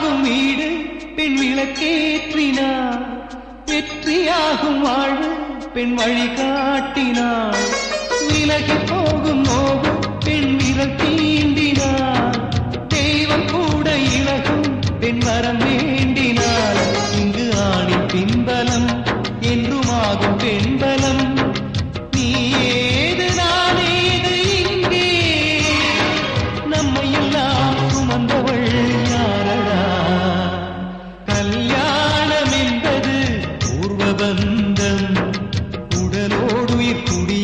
வெற்றியாகும் வீடு பெண் விளக்கேற்றினார். வெற்றியாகும் வாழ்வு பெண் வழி காட்டினார் விலகி போகும் நோவு பெண் விரல் தீண்டினார். தெய்வம் கூட இழகும் பெண் வரம் வேண்டினார். இங்கு ஆணின் பின்பலம் என்றுமாகும் பெண் உள்ளம் உடலோடு துடி